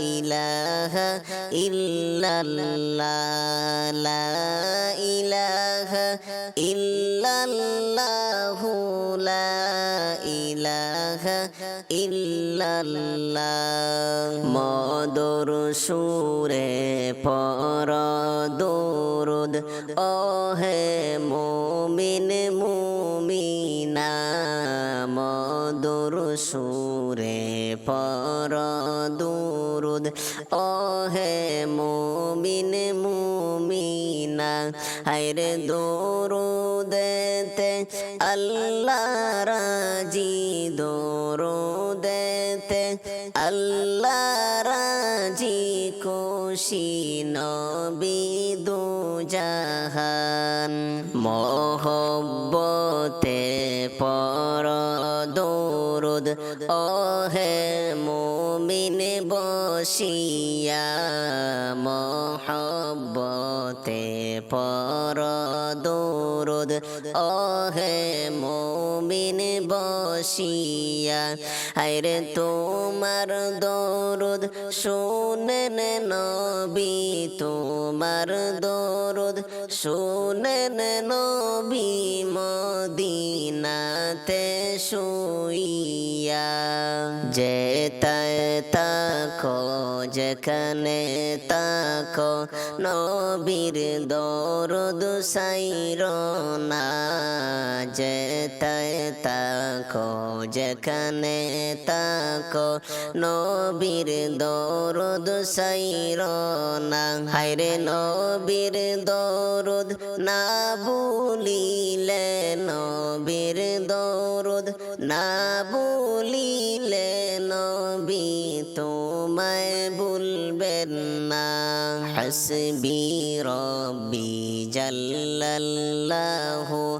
ইলাহা ইল্লাল্লাহ, লা ইলাহা ইল্লাল্লাহ, লা ইলাহা ইল্লাল্লাহ। মদর সুরে পর দরুদ ও হে মুমিন মুমিনা। মদর সুরে পর দরুদ ওহে মুমিন, মুমিনা, হায়রে দরুদেতে আল্লাহ রাজি দরুদেতে আল্লাহ রাজি, খুশি নবী দু জাহান মোহব্বতে পর দরুদ, ওহে মুমিন বসিয়া মোহব্বতে পর দরুদ। ওহে মুমিন বসিয়া, হায়রে তোমার দরুদ। শুনেন নবী, তোমার দরুদ। শুনেন নবী মদিনাতে শুইয়া যেতায় তাকো, যেখানে তাকো, নবীর দরুদ সাইর না। যেতায় তাকো, যেখানে তাকো, নবীর দরুদ সাইর না। হায়রে নবীর দরুদ না বলিলে নবীর দরুদ না বলিলে নবী তোমায় ভুলবেন না। হাসবি রব্বি জাল্লাল্লাহু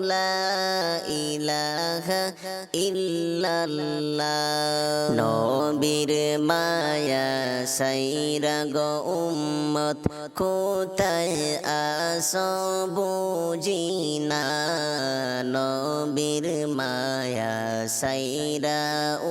লা ইলাহা ইল্লাল্লাহ। নবীর মায়া সাইরা গো উম্মত, কোথায় আসো বুঝি না। নবীর মায়া সাইরা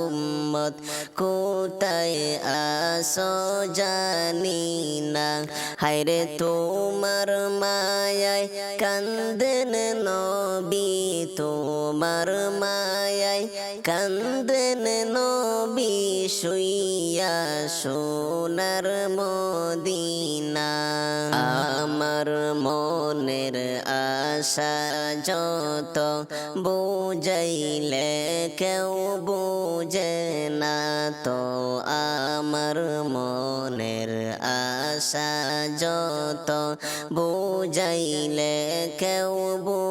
উম্মত, কোথায় আসো জানি না। হায়রে তোমার মায়ায় কান্দেন নবী, তোমার মায়ায় কান্দেন নবী শুইয়া সোনার মদিনা আমার মনের আশা যত বুঝাইলে কেউ বুঝে না তো আমার মনের আশা যত বুঝাইলে কেউ বুঝে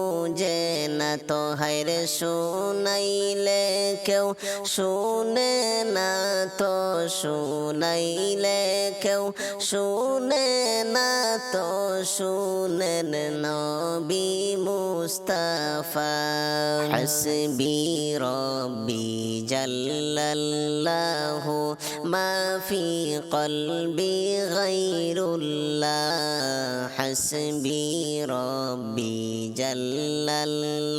তো হায়রে শুনাইলে কেউ শুনে না তো, শুনাইলে কেউ শুনে না তো, শুনেন নবী মুস্তাফা। হাসবি রব্বি জাল্লাল্লাহু মা ফি কলবি গায়রুল্লাহ। হাসবি রব্বি জাল্লাল্লাহু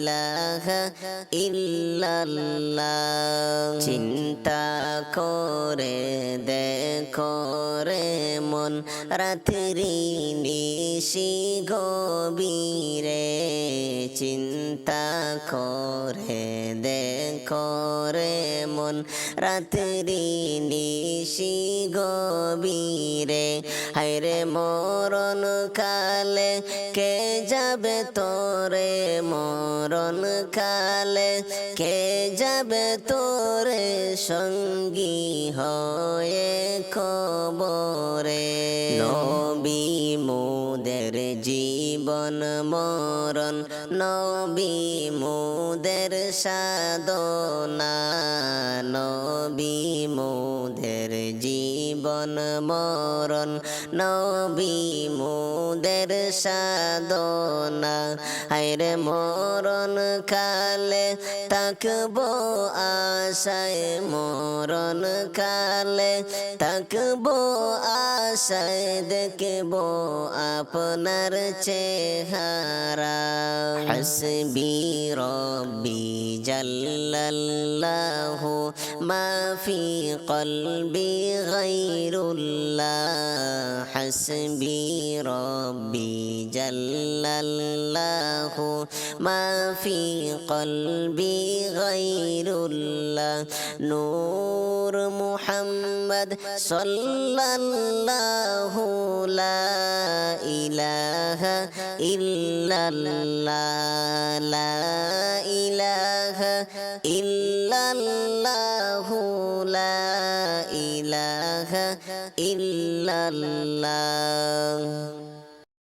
ইলাহা চিন্তা করে দেখো রে মন রাত্রি নিশি গভীরে। চিন্তা করে, দেখো রে মন। রাত্রি নিশি গভীরে হায়রে মরণ কালে, কে যাবে তোরে মরণ কালে? কে যাবে তোরে সঙ্গী হয়ে মোদের জীবন মরণ নবী মোদের সাধনা নবী জীবন মরণ। নবী মোদের সাধনা। হায়রে মরণ কালে তাকব আশায়। মরণ কালে তাকব আশায়। দেখব আপনার চেহারা। হাসবি রব্বি জাল্লাল্লাহু মা ফি কলবি গায়রুল্লাহ হাসবি রব্বি জাল্লাল্লাহু মা ফি কলবি গায়রুল্লাহ নূর মুহাম্মদ সাল্লাল্লাহু লা ইলাহা ইল্লাল্লাহ লা ইলাহা ইল্লাল্লাহু লা ইলাহা ইল্লাল্লাহ।